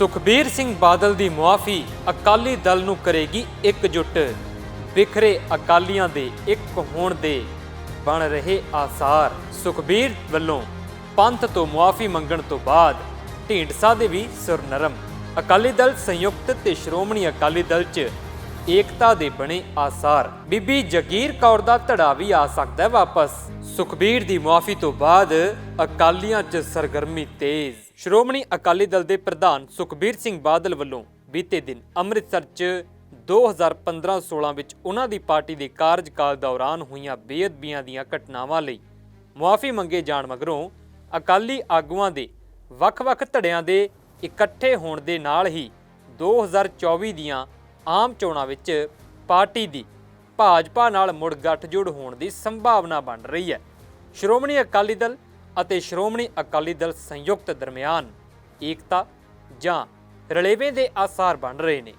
ਸੁਖਬੀਰ ਸਿੰਘ ਬਾਦਲ ਦੀ ਮੁਆਫੀ ਅਕਾਲੀ ਦਲ ਨੂੰ ਕਰੇਗੀ ਇਕਜੁੱਟ ਵਿਖਰੇ ਅਕਾਲੀਆਂ ਦੇ ਇੱਕ ਹੋਣ ਦੇ ਬਣ ਰਹੇ ਆਸਾਰ। ਸੁਖਬੀਰ ਵੱਲੋਂ ਪੰਥ ਤੋਂ ਮੁਆਫੀ ਮੰਗਣ ਤੋਂ ਬਾਅਦ ਢੀਂਡਸਾ ਦੇ ਵੀ ਸੁਰਨਰਮ ਅਕਾਲੀ ਦਲ ਸੰਯੁਕਤ ਤੇ ਸ਼੍ਰੋਮਣੀ ਅਕਾਲੀ ਦਲ 'ਚ ਏਕਤਾ ਦੇ ਬਣੇ ਆਸਾਰ। ਬੀਬੀ ਜਗੀਰ ਕੌਰ ਦਾ ਧੜਾ ਵੀ ਆ ਸਕਦਾ ਹੈ ਵਾਪਸ। ਸੁਖਬੀਰ ਦੀ ਮੁਆਫੀ ਤੋਂ ਬਾਅਦ ਅਕਾਲੀਆਂ 'ਚ ਸਰਗਰਮੀ ਤੇਜ਼। ਸ਼੍ਰੋਮਣੀ ਅਕਾਲੀ ਦਲ ਦੇ ਪ੍ਰਧਾਨ ਸੁਖਬੀਰ ਸਿੰਘ ਬਾਦਲ ਵੱਲੋਂ ਬੀਤੇ ਦਿਨ ਅੰਮ੍ਰਿਤਸਰ 'ਚ 2015-16 ਵਿੱਚ ਉਹਨਾਂ ਦੀ ਪਾਰਟੀ ਦੇ ਕਾਰਜਕਾਲ ਦੌਰਾਨ ਹੋਈਆਂ ਬੇਅਦਬੀਆਂ ਦੀਆਂ ਘਟਨਾਵਾਂ ਲਈ ਮੁਆਫੀ ਮੰਗੇ ਜਾਣ ਮਗਰੋਂ ਅਕਾਲੀ ਆਗੂਆਂ ਦੇ ਵੱਖ-ਵੱਖ ਧੜਿਆਂ ਦੇ ਇਕੱਠੇ ਹੋਣ ਦੇ ਨਾਲ ਹੀ 2024 ਦੀਆਂ ਆਮ ਚੋਣਾਂ ਵਿੱਚ ਪਾਰਟੀ ਦੀ ਭਾਜਪਾ ਨਾਲ ਮੁੜ ਗੱਠਜੋੜ ਹੋਣ ਦੀ ਸੰਭਾਵਨਾ ਬਣ ਰਹੀ ਹੈ। ਸ਼੍ਰੋਮਣੀ ਅਕਾਲੀ ਦਲ ਅਤੇ ਸ਼੍ਰੋਮਣੀ ਅਕਾਲੀ ਦਲ ਸੰਯੁਕਤ ਦਰਮਿਆਨ ਏਕਤਾ ਜਾਂ ਰਲੇਵੇਂ ਦੇ ਆਸਾਰ ਬਣ ਰਹੇ ਨੇ।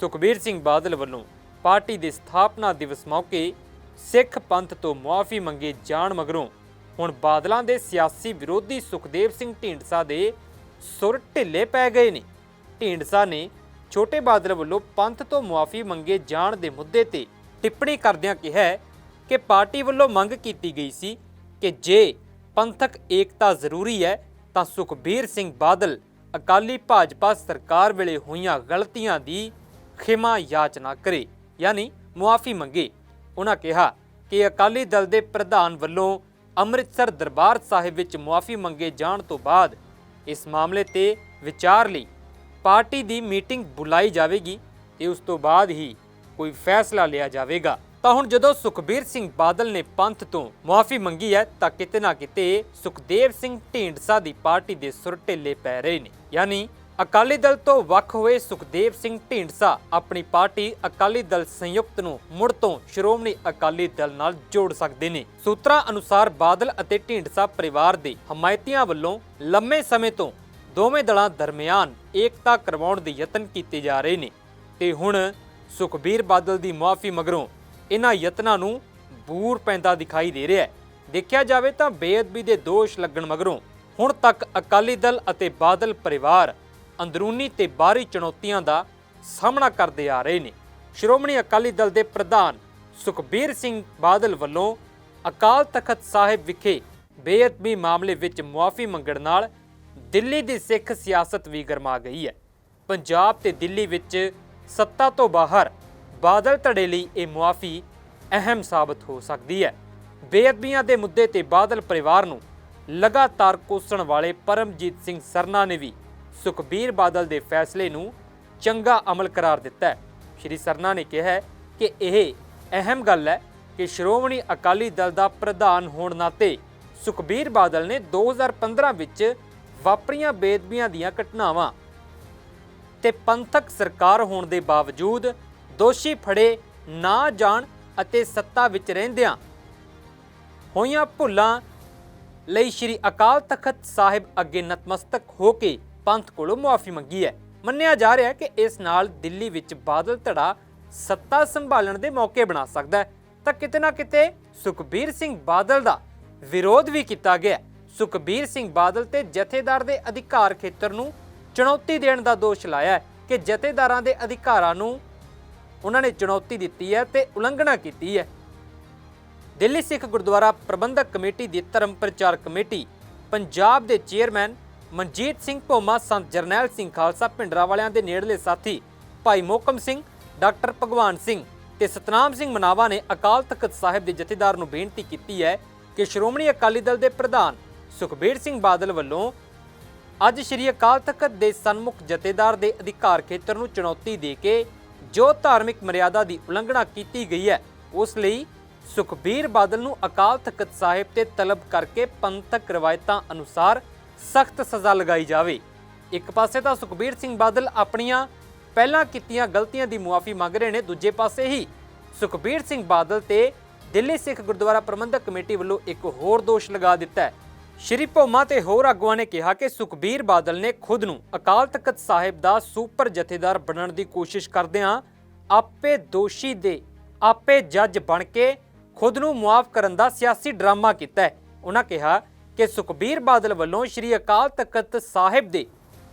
ਸੁਖਬੀਰ ਸਿੰਘ ਬਾਦਲ ਵੱਲੋਂ ਪਾਰਟੀ ਦੇ ਸਥਾਪਨਾ ਦਿਵਸ ਮੌਕੇ ਸਿੱਖ ਪੰਥ ਤੋਂ ਮੁਆਫੀ ਮੰਗੇ ਜਾਣ ਮਗਰੋਂ ਹੁਣ ਬਾਦਲਾਂ ਦੇ ਸਿਆਸੀ ਵਿਰੋਧੀ ਸੁਖਦੇਵ ਸਿੰਘ ਢੀਂਡਸਾ ਦੇ ਸੁਰ ਢਿੱਲੇ ਪੈ ਗਏ ਨੇ। ਢੀਂਡਸਾ ਨੇ ਛੋਟੇ ਬਾਦਲ ਵੱਲੋਂ ਪੰਥ ਤੋਂ ਮੁਆਫੀ ਮੰਗੇ ਜਾਣ ਦੇ ਮੁੱਦੇ ਤੇ ਟਿੱਪਣੀ ਕਰਦਿਆਂ ਕਿਹਾ ਕਿ ਪਾਰਟੀ ਵੱਲੋਂ ਮੰਗ ਕੀਤੀ ਗਈ ਸੀ ਕਿ ਜੇ ਪੰਥਕ ਏਕਤਾ ਜ਼ਰੂਰੀ ਹੈ, ਤਾਂ ਸੁਖਬੀਰ ਸਿੰਘ ਬਾਦਲ ਅਕਾਲੀ ਭਾਜਪਾ ਸਰਕਾਰ ਵੇਲੇ ਹੋਈਆਂ ਗਲਤੀਆਂ ਦੀ ਖਿਮਾ ਯਾਚਨਾ ਕਰੇ, ਯਾਨੀ ਮੁਆਫੀ ਮੰਗੇ। ਉਹਨਾਂ ਕਿਹਾ ਕਿ ਅਕਾਲੀ ਦਲ ਦੇ ਪ੍ਰਧਾਨ ਵੱਲੋਂ ਅੰਮ੍ਰਿਤਸਰ ਦਰਬਾਰ ਸਾਹਿਬ ਵਿੱਚ ਮੁਆਫੀ ਮੰਗੇ ਜਾਣ ਤੋਂ ਬਾਅਦ ਇਸ ਮਾਮਲੇ ਤੇ ਵਿਚਾਰ ਲਈ ਪਾਰਟੀ ਦੀ ਮੀਟਿੰਗ ਬੁਲਾਈ ਜਾਵੇਗੀ ਤੇ ਉਸ ਤੋਂ ਬਾਅਦ ਹੀ ਕੋਈ ਫੈਸਲਾ ਲਿਆ ਜਾਵੇਗਾ। ਤਾਂ ਹੁਣ ਜਦੋਂ ਸੁਖਬੀਰ ਸਿੰਘ ਬਾਦਲ ਨੇ ਪੰਥ ਤੋਂ ਮੁਆਫੀ ਮੰਗੀ ਹੈ, ਤਾਂ ਕਿਤੇ ਨਾ ਕਿਤੇ ਸੁਖਦੇਵ ਸਿੰਘ ਢੀਂਡਸਾ ਦੀ ਪਾਰਟੀ ਦੇ ਸੁਰ ਢਿੱਲੇ ਪੈ ਰਹੇ ਨੇ। ਯਾਨੀ ਅਕਾਲੀ ਦਲ ਤੋਂ ਵੱਖ ਹੋਏ ਸੁਖਦੇਵ ਸਿੰਘ ਢੀਂਡਸਾ ਆਪਣੀ ਪਾਰਟੀ ਅਕਾਲੀ ਦਲ ਸੰਯੁਕਤ ਨੂੰ ਮੁੜ ਤੋਂ ਸ਼੍ਰੋਮਣੀ ਅਕਾਲੀ ਦਲ ਨਾਲ ਜੋੜ ਸਕਦੇ ਨੇ। ਸੂਤਰਾਂ ਅਨੁਸਾਰ ਬਾਦਲ ਅਤੇ ਢੀਂਡਸਾ ਪਰਿਵਾਰ ਦੇ ਹਮਾਇਤੀਆਂ ਵੱਲੋਂ ਲੰਮੇ ਸਮੇਂ ਤੋਂ ਦੋਵੇਂ ਦਲਾਂ ਦਰਮਿਆਨ ਏਕਤਾ ਕਰਵਾਉਣ ਦੇ ਯਤਨ ਕੀਤੇ ਜਾ ਰਹੇ ਨੇ। ਤੇ ਹੁਣ ਸੁਖਬੀਰ ਬਾਦਲ ਦੀ ਮੁਆਫੀ ਮਗਰੋਂ ਇਹਨਾਂ ਯਤਨਾਂ ਨੂੰ ਬੂਰ ਪੈਂਦਾ ਦਿਖਾਈ ਦੇ ਰਿਹਾ ਹੈ। ਦੇਖਿਆ ਜਾਵੇ ਤਾਂ ਬੇਅਦਬੀ ਦੇ ਦੋਸ਼ ਲੱਗਣ ਮਗਰੋਂ ਹੁਣ ਤੱਕ ਅਕਾਲੀ ਦਲ ਅਤੇ ਬਾਦਲ ਪਰਿਵਾਰ ਅੰਦਰੂਨੀ ਤੇ ਬਾਹਰੀ ਚੁਣੌਤੀਆਂ ਦਾ ਸਾਹਮਣਾ ਕਰਦੇ ਆ ਰਹੇ ਨੇ। ਸ਼੍ਰੋਮਣੀ ਅਕਾਲੀ ਦਲ ਦੇ ਪ੍ਰਧਾਨ ਸੁਖਬੀਰ ਸਿੰਘ ਬਾਦਲ ਵੱਲੋਂ ਅਕਾਲ ਤਖਤ ਸਾਹਿਬ ਵਿਖੇ ਬੇਅਦਬੀ ਮਾਮਲੇ ਵਿੱਚ ਮੁਆਫੀ ਮੰਗਣ ਨਾਲ ਦਿੱਲੀ ਦੀ ਸਿੱਖ ਸਿਆਸਤ ਵੀ ਗਰਮਾ ਗਈ ਹੈ। ਪੰਜਾਬ ਤੇ ਦਿੱਲੀ ਵਿੱਚ ਸੱਤਾ ਤੋਂ ਬਾਹਰ ਬਾਦਲ ਧੜੇ ਲਈ ਇਹ ਮੁਆਫੀ ਅਹਿਮ ਸਾਬਤ ਹੋ ਸਕਦੀ ਹੈ। ਬੇਅਦਬੀਆਂ ਦੇ ਮੁੱਦੇ ਤੇ ਬਾਦਲ ਪਰਿਵਾਰ ਨੂੰ ਲਗਾਤਾਰ ਕੋਸਣ ਵਾਲੇ ਪਰਮਜੀਤ ਸਿੰਘ ਸਰਨਾ ਨੇ ਵੀ ਸੁਖਬੀਰ ਬਾਦਲ ਦੇ ਫੈਸਲੇ ਨੂੰ ਚੰਗਾ ਅਮਲ ਕਰਾਰ ਦਿੱਤਾ ਹੈ। ਸ਼੍ਰੀ ਸਰਨਾ ਨੇ ਕਿਹਾ ਕਿ ਇਹ ਅਹਿਮ ਗੱਲ ਹੈ ਕਿ ਸ਼੍ਰੋਮਣੀ ਅਕਾਲੀ ਦਲ ਦਾ ਪ੍ਰਧਾਨ ਹੋਣ ਨਾਤੇ ਸੁਖਬੀਰ ਬਾਦਲ ਨੇ 2015 ਵਿੱਚ ਵਾਪਰੀਆਂ ਬੇਦਬੀਆਂ ਦੀਆਂ ਘਟਨਾਵਾਂ। ਤੇ ਪੰਥਕ ਸਰਕਾਰ ਹੋਣ ਦੇ ਬਾਵਜੂਦ ਦੋਸ਼ੀ ਫੜੇ ਨਾ ਜਾਣ ਅਤੇ ਸੱਤਾ ਵਿੱਚ ਰਹਿੰਦਿਆਂ ਹੋਈਆਂ ਭੁੱਲਾਂ ਲਈ ਸ਼੍ਰੀ ਅਕਾਲ ਤਖਤ ਸਾਹਿਬ ਅੱਗੇ ਨਤਮਸਤਕ ਹੋ ਕੇ ਪੰਥ ਕੋਲੋਂ ਮੁਆਫੀ ਮੰਗੀ ਹੈ। ਮੰਨਿਆ ਜਾ ਰਿਹਾ ਹੈ ਕਿ ਇਸ ਨਾਲ ਦਿੱਲੀ ਵਿੱਚ ਬਾਦਲ ਧੜਾ ਸੱਤਾ ਸੰਭਾਲਣ ਦੇ ਮੌਕੇ ਬਣਾ ਸਕਦਾ ਹੈ। ਤਾਂ ਕਿਤੇ ਨਾ ਕਿਤੇ ਸੁਖਬੀਰ ਸਿੰਘ ਬਾਦਲ ਦਾ ਵਿਰੋਧ ਵੀ ਕੀਤਾ ਗਿਆ ਸੁਖਬੀਰ ਸਿੰਘ ਬਾਦਲ ਤੇ ਜਥੇਦਾਰ ਦੇ ਅਧਿਕਾਰ ਖੇਤਰ ਨੂੰ ਚੁਣੌਤੀ ਦੇਣ ਦਾ ਦੋਸ਼ ਲਾਇਆ ਹੈ ਕਿ ਜਥੇਦਾਰਾਂ ਦੇ ਅਧਿਕਾਰਾਂ ਨੂੰ ਉਹਨਾਂ ਨੇ ਚੁਣੌਤੀ ਦਿੱਤੀ ਹੈ ਤੇ ਉਲੰਘਣਾ ਕੀਤੀ ਹੈ। ਦਿੱਲੀ ਸਿੱਖ ਗੁਰਦੁਆਰਾ ਪ੍ਰਬੰਧਕ ਕਮੇਟੀ ਦੀ ਧਰਮ ਪ੍ਰਚਾਰ ਕਮੇਟੀ, ਪੰਜਾਬ ਦੇ ਚੇਅਰਮੈਨ ਮਨਜੀਤ ਸਿੰਘ ਭੋਮਾ, ਸੰਤ ਜਰਨੈਲ ਸਿੰਘ ਖਾਲਸਾ, ਭਿੰਡਰਾ ਵਾਲਿਆਂ ਦੇ ਨੇੜਲੇ ਸਾਥੀ ਭਾਈ ਮੋਕਮ ਸਿੰਘ, ਡਾਕਟਰ ਭਗਵਾਨ ਸਿੰਘ ਤੇ ਸਤਨਾਮ ਸਿੰਘ ਮਨਾਵਾ ਨੇ ਅਕਾਲ ਤਖਤ ਸਾਹਿਬ ਦੇ ਜਥੇਦਾਰ ਨੂੰ ਬੇਨਤੀ ਕੀਤੀ ਹੈ ਕਿ ਸ਼੍ਰੋਮਣੀ ਅਕਾਲੀ ਦਲ ਦੇ ਪ੍ਰਧਾਨ ਸੁਖਬੀਰ ਸਿੰਘ ਬਾਦਲ ਵੱਲੋਂ ਅੱਜ ਸ਼੍ਰੀ ਅਕਾਲ ਤਖਤ ਦੇ ਸਨਮੁਖ ਜਥੇਦਾਰ ਦੇ ਅਧਿਕਾਰ ਖੇਤਰ ਨੂੰ ਚੁਣੌਤੀ ਦੇ ਕੇ ਜੋ ਧਾਰਮਿਕ ਮਰਿਆਦਾ ਦੀ ਉਲੰਘਣਾ ਕੀਤੀ ਗਈ ਹੈ, ਉਸ ਲਈ ਸੁਖਬੀਰ ਬਾਦਲ ਨੂੰ ਅਕਾਲ ਤਖਤ ਸਾਹਿਬ ਤੇ ਤਲਬ ਕਰਕੇ ਪੰਥਕ ਰਵਾਇਤਾਂ ਅਨੁਸਾਰ ਸਖਤ ਸਜ਼ਾ ਲਗਾਈ ਜਾਵੇ। ਇੱਕ ਪਾਸੇ ਤਾਂ ਸੁਖਬੀਰ ਸਿੰਘ ਬਾਦਲ ਆਪਣੀਆਂ ਪਹਿਲਾਂ ਕੀਤੀਆਂ ਗਲਤੀਆਂ ਦੀ ਮੁਆਫੀ ਮੰਗ ਰਹੇ ਨੇ, ਦੂਜੇ ਪਾਸੇ ਹੀ ਸੁਖਬੀਰ ਸਿੰਘ ਬਾਦਲ ਤੇ ਦਿੱਲੀ ਸਿੱਖ ਗੁਰਦੁਆਰਾ ਪ੍ਰਬੰਧਕ ਕਮੇਟੀ ਵੱਲੋਂ ਇੱਕ ਹੋਰ ਦੋਸ਼ ਲਗਾ ਦਿੱਤਾ ਹੈ। ਸ਼੍ਰੀ ਭੋਮਾ ਤੇ ਹੋਰ ਆਗੂਆਂ ਨੇ ਕਿਹਾ ਕਿ ਸੁਖਬੀਰ ਬਾਦਲ ਨੇ ਖੁਦ ਨੂੰ ਅਕਾਲ ਤਖਤ ਸਾਹਿਬ ਦਾ ਸੁਪਰ ਜਥੇਦਾਰ ਬਣਨ ਦੀ ਕੋਸ਼ਿਸ਼ ਕਰਦਿਆਂ ਆਪੇ ਦੋਸ਼ੀ ਦੇ ਆਪੇ ਜੱਜ ਬਣ ਕੇ ਖੁਦ ਨੂੰ ਮੁਆਫ ਕਰਨ ਦਾ ਸਿਆਸੀ ਡਰਾਮਾ ਕੀਤਾ ਹੈ। ਉਹਨਾਂ ਕਿਹਾ ਕਿ ਸੁਖਬੀਰ ਬਾਦਲ ਵੱਲੋਂ ਸ਼੍ਰੀ ਅਕਾਲ ਤਖਤ ਸਾਹਿਬ ਦੇ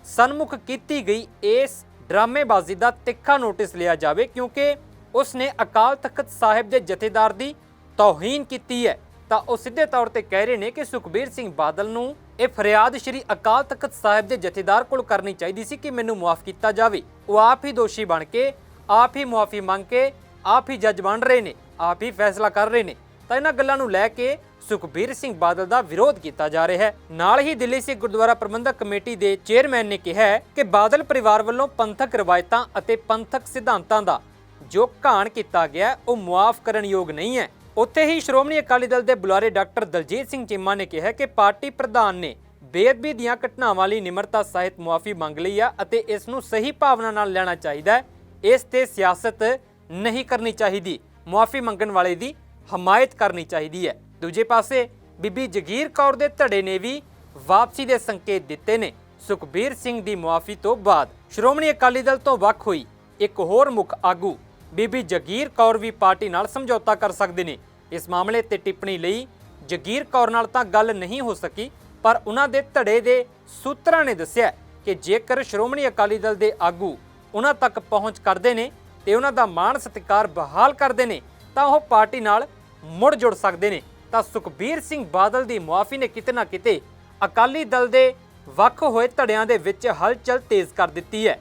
ਸਨਮੁਖ ਕੀਤੀ ਗਈ ਇਸ ਡਰਾਮੇਬਾਜ਼ੀ ਦਾ ਤਿੱਖਾ ਨੋਟਿਸ ਲਿਆ ਜਾਵੇ ਕਿਉਂਕਿ ਉਸ ਨੇ ਅਕਾਲ ਤਖਤ ਸਾਹਿਬ ਦੇ ਜਥੇਦਾਰ ਦੀ ਤੋਹੀਨ ਕੀਤੀ ਹੈ। ਤਾਂ ਉਹ ਸਿੱਧੇ ਤੌਰ ਤੇ ਕਹਿ ਰਹੇ ਨੇ ਕਿ ਸੁਖਬੀਰ ਸਿੰਘ ਬਾਦਲ ਨੂੰ ਇਹ ਫਰਿਆਦ ਸ਼੍ਰੀ ਅਕਾਲ ਤਖਤ ਸਾਹਿਬ ਦੇ ਜਥੇਦਾਰ ਕੋਲ ਕਰਨੀ ਚਾਹੀਦੀ ਸੀ ਕਿ ਮੈਨੂੰ ਮੁਆਫ ਕੀਤਾ ਜਾਵੇ। ਉਹ ਆਪ ਹੀ ਦੋਸ਼ੀ ਬਣ ਕੇ, ਆਪ ਹੀ ਮੁਆਫੀ ਮੰਗ ਕੇ, ਆਪ ਹੀ ਜੱਜ ਬਣ ਰਹੇ ਨੇ, ਆਪ ਹੀ ਫੈਸਲਾ ਕਰ ਰਹੇ ਨੇ। ਤਾਂ ਇਹਨਾਂ ਗੱਲਾਂ ਨੂੰ ਲੈ ਕੇ ਸੁਖਬੀਰ ਸਿੰਘ ਬਾਦਲ ਦਾ ਵਿਰੋਧ ਕੀਤਾ ਜਾ ਰਿਹਾ ਹੈ। ਨਾਲ ਹੀ ਦਿੱਲੀ ਸਿੱਖ ਗੁਰਦੁਆਰਾ ਪ੍ਰਬੰਧਕ ਕਮੇਟੀ ਦੇ ਚੇਅਰਮੈਨ ਨੇ ਕਿਹਾ ਹੈ ਕਿ ਬਾਦਲ ਪਰਿਵਾਰ ਵੱਲੋਂ ਪੰਥਕ ਰਵਾਇਤਾਂ ਅਤੇ ਪੰਥਕ ਸਿਧਾਂਤਾਂ ਦਾ ਜੋ ਘਾਣ ਕੀਤਾ ਗਿਆ, ਉਹ ਮੁਆਫ ਕਰਨ ਯੋਗ ਨਹੀਂ ਹੈ। ਉੱਥੇ ਹੀ ਸ਼੍ਰੋਮਣੀ ਅਕਾਲੀ ਦਲ ਦੇ ਬੁਲਾਰੇ ਡਾਕਟਰ ਦਲਜੀਤ ਸਿੰਘ ਚੀਮਾ ਨੇ ਕਿਹਾ ਕਿ ਪਾਰਟੀ ਪ੍ਰਧਾਨ ਨੇ ਬੇਅਦਬੀ ਦੀਆਂ ਘਟਨਾਵਾਂ ਲਈ ਨਿਮਰਤਾ ਸਹਿਤ ਮੁਆਫੀ ਮੰਗ ਲਈ ਆ ਅਤੇ ਇਸ ਨੂੰ ਸਹੀ ਭਾਵਨਾ ਨਾਲ ਲੈਣਾ ਚਾਹੀਦਾ ਹੈ। ਇਸ ਤੇ ਸਿਆਸਤ ਨਹੀਂ ਕਰਨੀ ਚਾਹੀਦੀ। ਮੁਆਫੀ ਮੰਗਣ ਵਾਲੇ ਦੀ ਹਮਾਇਤ ਕਰਨੀ ਚਾਹੀਦੀ ਹੈ। ਦੂਜੇ ਪਾਸੇ, ਬੀਬੀ ਜਗੀਰ ਕੌਰ ਦੇ ਧੜੇ ਨੇ ਵੀ ਵਾਪਸੀ ਦੇ ਸੰਕੇਤ ਦਿੱਤੇ ਨੇ। ਸੁਖਬੀਰ ਸਿੰਘ ਦੀ ਮੁਆਫੀ ਤੋਂ ਬਾਅਦ ਸ਼੍ਰੋਮਣੀ ਅਕਾਲੀ ਦਲ ਤੋਂ ਵੱਖ ਹੋਈ ਇੱਕ ਹੋਰ ਮੁੱਖ ਆਗੂ ਬੀਬੀ ਜਗੀਰ ਕੌਰ ਵੀ ਪਾਰਟੀ ਨਾਲ ਸਮਝੌਤਾ ਕਰ ਸਕਦੇ ਨੇ। ਇਸ ਮਾਮਲੇ ਤੇ ਟਿੱਪਣੀ ਲਈ ਜਗੀਰ ਕੌਰ ਨਾਲ ਤਾਂ ਗੱਲ ਨਹੀਂ ਹੋ ਸਕੀ, ਪਰ ਉਹਨਾਂ ਦੇ ਧੜੇ ਦੇ ਸੂਤਰਾਂ ਨੇ ਦੱਸਿਆ ਕਿ ਜੇਕਰ ਸ਼੍ਰੋਮਣੀ ਅਕਾਲੀ ਦਲ ਦੇ ਆਗੂ ਉਹਨਾਂ ਤੱਕ ਪਹੁੰਚ ਕਰਦੇ ਨੇ ਤੇ ਉਹਨਾਂ ਦਾ ਮਾਣ ਸਤਿਕਾਰ ਬਹਾਲ ਕਰਦੇ ਨੇ, ਤਾਂ ਉਹ ਪਾਰਟੀ ਨਾਲ ਮੁੜ ਜੁੜ ਸਕਦੇ ਨੇ। ਤਾਂ ਸੁਖਬੀਰ ਸਿੰਘ ਬਾਦਲ ਦੀ ਮੁਆਫੀ ਨੇ ਕਿਤੇ ਨਾ ਕਿਤੇ ਅਕਾਲੀ ਦਲ ਦੇ ਵੱਖ ਹੋਏ ਧੜਿਆਂ ਦੇ ਵਿੱਚ ਹਲਚਲ ਤੇਜ਼ ਕਰ ਦਿੱਤੀ ਹੈ।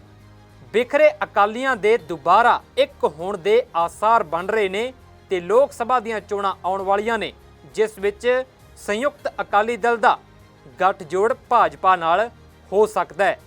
ਬਿਖਰੇ ਅਕਾਲੀਆਂ ਦੇ ਦੁਬਾਰਾ ਇੱਕ ਹੋਣ ਦੇ ਆਸਾਰ ਬਣ ਰਹੇ ਨੇ ਤੇ ਲੋਕ ਸਭਾ ਦੀਆਂ ਚੋਣਾਂ ਆਉਣ ਵਾਲੀਆਂ ਨੇ, ਜਿਸ ਵਿੱਚ ਸੰਯੁਕਤ ਅਕਾਲੀ ਦਲ ਦਾ ਗੱਠਜੋੜ ਭਾਜਪਾ ਨਾਲ ਹੋ ਸਕਦਾ ਹੈ।